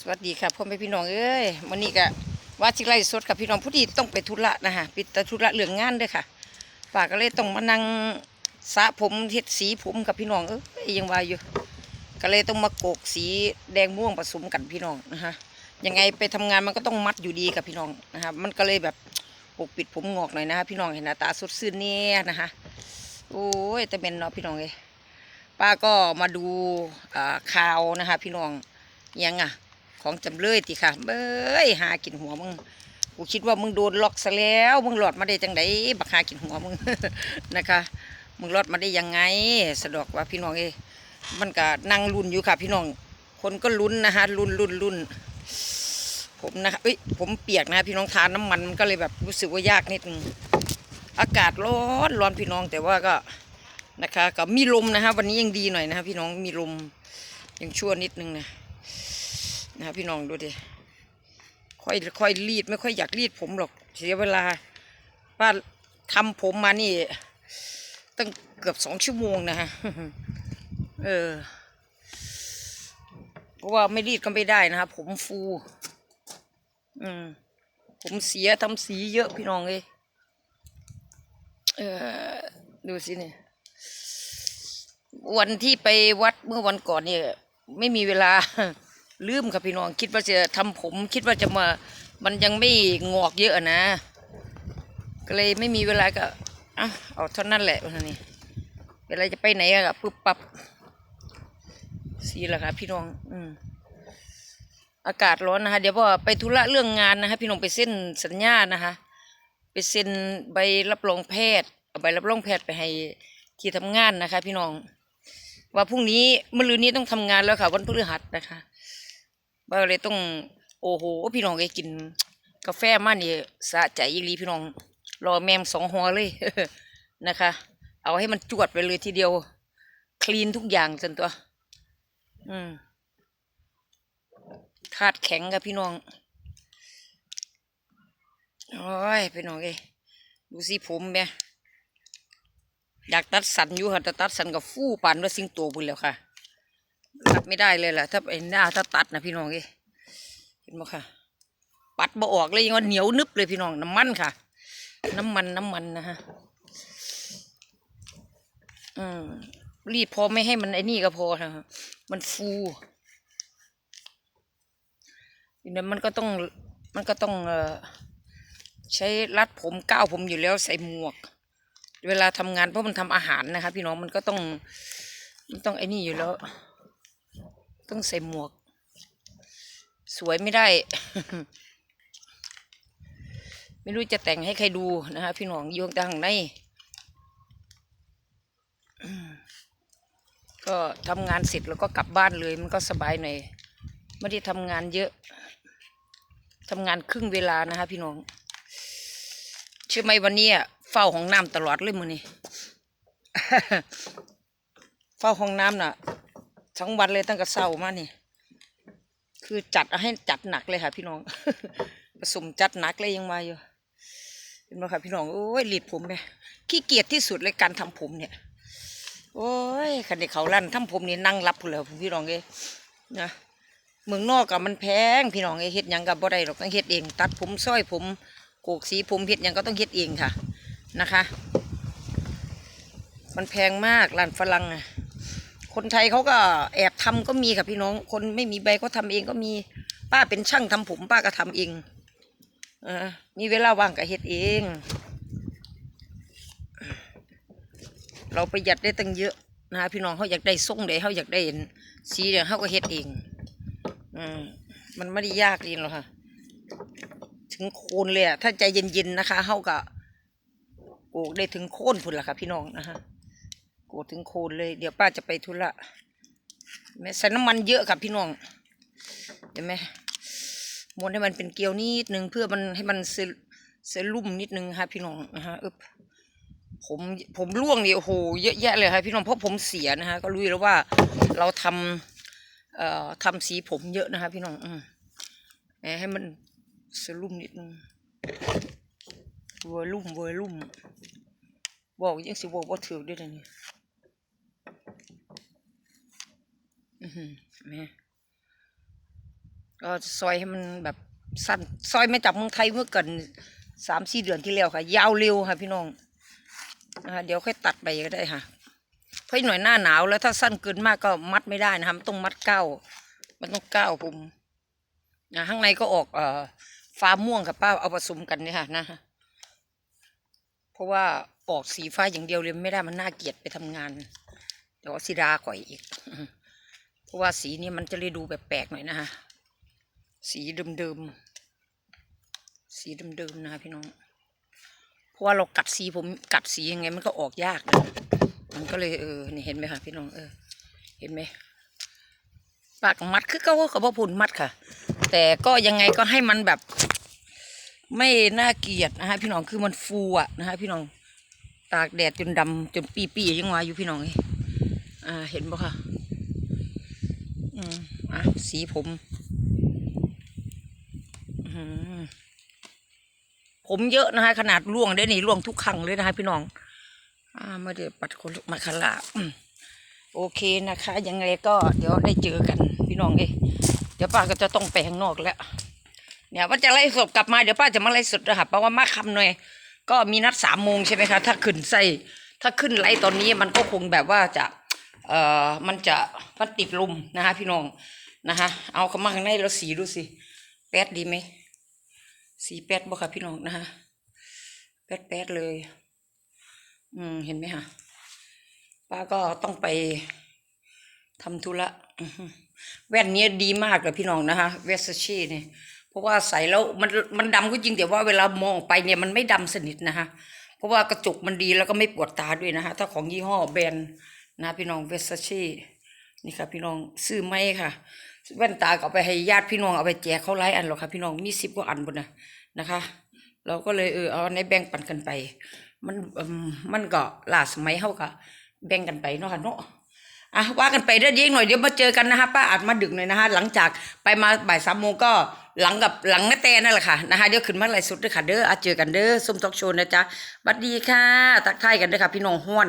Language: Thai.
สวัสดีครับพ่อแม่พี่น้องเอ้ยวันนี้ก็ว่าสิไล่สดกับพี่น้องผู้ที่ต้องไปธุระนะฮะปิดธุระเรื่องงานเด้วยค่ะป้าก็เลยต้องมานั่งสระผมเฮ็ดสีผมกับพี่น้องเอ้ยยังว่าอยู่ ก็เลยต้องมาโกกสีแดงม่วงผสมกันพี่น้องนะฮะยังไงไปทำงานมันก็ต้องมัดอยู่ดีกับพี่น้องนะฮะมันก็เลยแบบปกปิดผมงอกหน่อยนะฮะพี่น้องเห็นหน้าตาสดชื่นเนี่ยนะฮะโอ้ยแต่เป็นเนาะพี่น้องเอ้ยป้าก็มาดูข่าวนะฮะพี่น้องยังอะ ของจำเลยติค่ะเบ้ยหากินหัวมึงกูคิดว่ามึงโดนล็อกซะแล้ว มึงหลอดมาได้จังไดบักหากินหัวมึงนะคะ มึงรอดมาได้ยังไง สะดอกว่าพี่น้องเอ้มันก็นั่งลุ้นอยู่ค่ะ พี่น้อง คนก็ลุ้นนะคะลุ้นลุ้นลุ้นผมนะคะเอ้ยผมเปียกนะพี่น้องทานน้ำมันมันก็เลยแบบรู้สึกว่ายากนิดนึงอากาศร้อนร้อนพี่น้องแต่ว่าก็นะคะก็มีลมนะคะวันนี้ยังดีหน่อยนะคะพี่น้องมีลมยังชั่วนิดนึงนะ นะพี่น้องดูดิค่อยค่อยรีดไม่ค่อยอยากรีดผมหรอก เสียเวลาป้าทำผมมานี่ ตั้งเกือบสองชั่วโมงนะฮะเออเพราะว่าไม่รีดก็ไม่ได้นะครับผมฟู อืม ผมเสียทำสีเยอะพี่น้องเลยเออดูสิเนี่ยวันที่ไปวัดเมื่อวันก่อนเนี่ย ไม่มีเวลา ลืมครับพี่น้องคิดว่าจะทำผม คิดว่าจะมา มันยังไม่งอกเยอะนะ ก็เลยไม่มีเวลาก็อะเอาเท่านั้นแหละวันนี้เวลาจะไปไหนอะปุ๊บปับสีละค่ะพี่น้อง อืมอากาศร้อนนะคะเดี๋ยวว่าไปธุระเรื่องงานนะคะพี่น้องไปเส้นสัญญานะคะ ไปเซ็นใบรับรองแพทย์เอาใบรับรองแพทย์ไปให้ที่ทำงานนะคะ พี่น้อง ว่าพรุ่งนี้มะรืนนี้ต้องทำงานแล้วค่ะ วันพฤหัสนะคะ ว่าเลยต้องโอ้โหพี่น้องไอ้กิน กาแฟมานี่สะใจอีหลีพี่น้อง รอแมมสองหัวเลยนะคะ เอาให้มันจวดไปเลยทีเดียว คลีนทุกอย่างจนตัว อืมคาดแข็งกับพี่น้องโอ้ยพี่น้องเอ้ดูสิผมแม่อยากตัดสันอยู่ค่ะแต่ตัดสันกับฟู่ปันว่าสิงโตพุ่นแล้วค่ะ ตัดไม่ได้เลยแหละถ้าไอ้หน้าถ้าตัดนะพี่น้องเอ้เห็นไหมค่ะ ปัดบ่ออกเลยยังว่าเหนียวนึบเลยพี่น้องน้ำมันค่ะ น้ำมันน้ำมันนะฮะอืมรีดพอไม่ให้มันไอ้นี่ก็พอนะฮะมันฟูทีนั้นมันก็ต้องมันก็ต้องเอ่อใช้รัดผมก้าวผมอยู่แล้วใส่หมวก เวลาทำงานเพราะมันทำอาหารนะคะพี่น้องมันก็ต้องมันต้องไอ้นี่อยู่แล้ว ต้องใส่หมวก สวยไม่ได้ ไม่รู้จะแต่งให้ใครดูนะคะพี่น้องโยงทางในก็ทำงานเสร็จแล้วก็กลับบ้านเลย มันก็สบายหน่อยไม่ได้ทำงานเยอะทำงานครึ่งเวลานะคะพี่น้องเชื่อไหมวันนี้อะเฝ้าห้องน้ำตลอดเลยมือนี่เฝ้าห้องน้ำน่ะ ทั้งวันเลยตั้งแต่เช้ามานี่ คือจัดเอาให้จัดหนักเลยค่ะ พี่น้องผสมจัดหนักเลยยังมาอยู่เห็นไหมค่ะพี่น้องโอ้ยหลีดผมเนี่ยขี้เกียจที่สุดเลยการทำผมเนี่ย โอ้ยคันเด็กเขาลั่นทำผมนี่นั่งรับผู้นเลยพี่น้องเอ้ยนะเมืองนอกกับมันแพงพี่น้องเอ้เฮ็ดยังกับบ่ได้หรอกต้องเฮ็ดเอง ตัดผมซ้อยผมโกกสีผมเฮ็ดยังก็ต้องเฮ็ดเองค่ะนะคะ มันแพงมากร้านฝรั่งอะ คนไทยเขาก็แอบทำก็มีค่ะพี่น้อง คนไม่มีใบก็ทำเองก็มีป้าเป็นช่างทำผม ป้าก็ทำเองอมีเวลาว่างก็เฮ็ดเอง เราประหยัดได้ตั้งเยอะนะคะพี่น้องเขาอยากได้ทรงใดเขาอยากได้สีเดียวเขาก็เฮ็ดเองอืมมันไม่ได้ยากดีหรอกค่ะ ถึงโคนเลยอะถ้าใจเย็นๆนะคะเขาก็โกกได้ถึงโคนพุ่นละค่ะพี่น้องนะคะ โกกถึงโคนเลย เดี๋ยวป้าจะไปธุระแม่ใส่น้ำมันเยอะค่ะพี่น้องเห็นไหมม้วนให้มันเป็นเกลียวนิดนึงเพื่อมันให้มันเซเซรุ่มนิดนึงค่ะพี่น้องนะคะอึบผมผมร่วงนี่โอ้โหเยอะแยะเลยค่ะพี่น้องเพราะผมเสียนะคะก็รู้แล้วว่าเราทำเอ่อทำสีผมเยอะนะคะพี่น้องอืมแหมให้มันเซรุ่มนิดนึงเวอร์ลุ่มเวอร์ลุ่มบอกยังสิบอกว่าถือได้เลยนี่อื อหือแม่ก็ซอยให้มันแบบสั้นซอยไม่จับเมืองไทยเมื่อเกินสามสี่เดือนที่แล้วค่ะ ยาวเร็วค่ะพี่น้องนะคะเดี๋ยวค่อยตัดไปก็ได้ค่ะเพราะหน่อยหน้าหนาวแล้วถ้าสั้นเกินมากก็มัดไม่ได้นะคะมันต้องมัดเก้า มันต้องเก้าผมนะข้างในก็ออกเอ่อฟ้าม่วงกับป้าเอาผสมกันเนี่ยค่ะนะเพราะว่าออกสีฟ้าอย่างเดียวเลยไม่ได้มันน่าเกลียดไปทำงานเดี๋ยวสีดาก่อยอีก เพราะว่าสีนี้มันจะเลยดูแบบแปลกหน่อยนะคะสีเดิมๆ สีเดิมๆนะคะพี่น้อง เพราะว่าเรากัดสีผมกัดสียังไงมันก็ออกยากนะ มันก็เลยเออ นี่เห็นไหมคะพี่น้องเออ เห็นไหม ปากมัดคือเก็ว่ากับพ่อพุนมัดค่ะ แต่ก็ยังไงก็ให้มันแบบ ไม่น่าเกลียดนะคะพี่น้อง คือมันฟูอะนะคะพี่น้อง ตากแดดจนดำจนปีๆยังวาอยู่พี่น้องเอ้ยอ่า เห็นปะคะ อืมอะสีผมผมเยอะนะคะขนาดล่วงได้นี่ล่วงทุกครั้งเลยนะคะพี่น้อง อ่ามาเดี๋ยวปัดคนมาคาราโอเคนะคะ ยังไงก็เดี๋ยวได้เจอกัน พี่น้องเอ้เดี๋ยวป้าก็จะต้องไปข้างนอกแล้ว เนี่ยว่าจะไล่สดกลับมาเดี๋ยวป้าจะมาไล่สดนะคะเพราะว่ามาคำหน่อย ก็มีนัดสามโมงใช่ไหมคะ ถ้าขึ้นใส่ถ้าขึ้นไล่ตอนนี้มันก็คงแบบว่าจะ เอ่อมันจะมันติดลมนะคะพี่น้องนะคะ เอาเข้ามาข้างในแล้วสีดูสิแป๊ดดีไหมสีแป๊ดบ่ค่ะพี่น้องนะคะแป๊ดแป๊ดเลย อืมเห็นไหมคะป้าก็ต้องไปทำธุระแว่นนี้ดีมากเลยพี่น้องนะคะเวสชีเนี่ยเพราะว่าใส่แล้วมันมันดำก็จริงแต่ว่าเวลามองไปเนี่ยมันไม่ดำสนิทนะคะเพราะว่ากระจกมันดีแล้วก็ไม่ปวดตาด้วยนะคะถ้าของยี่ห้อแบรนด์ นะพี่น้องเวสชีนี่ค่ะพี่น้องซื้อไหมค่ะแว่นตาก็เอาไปให้ญาติพี่น้องเอาไปแจกเขาไล่อันหรอกค่ะพี่น้องมีสิบกว่าอันบนนะนะคะ เราก็เลยเออเอาในแบ่งปันกันไป มันอืมมันก็ล่าสมัยเขาก็แบ่งกันไปเนาะค่ะเนาะอะว่ากันไปเด้อเย็งหน่อยเดี๋ยวมาเจอกันนะคะป้าอาจมาดึกหน่อยนะคะหลังจากไปมาบ่ายสามโมงก็หลังกับหลังนาแตนั่นแหละค่ะนะคะเดี๋ยวขึ้นมาไลฟ์สดด้วยค่ะเด้ออาเจอกันเด้อส้มทอกโชว์นะจ๊ะบัดดีค่ะ ตักทายกันเด้อค่ะ พี่น้องห้วน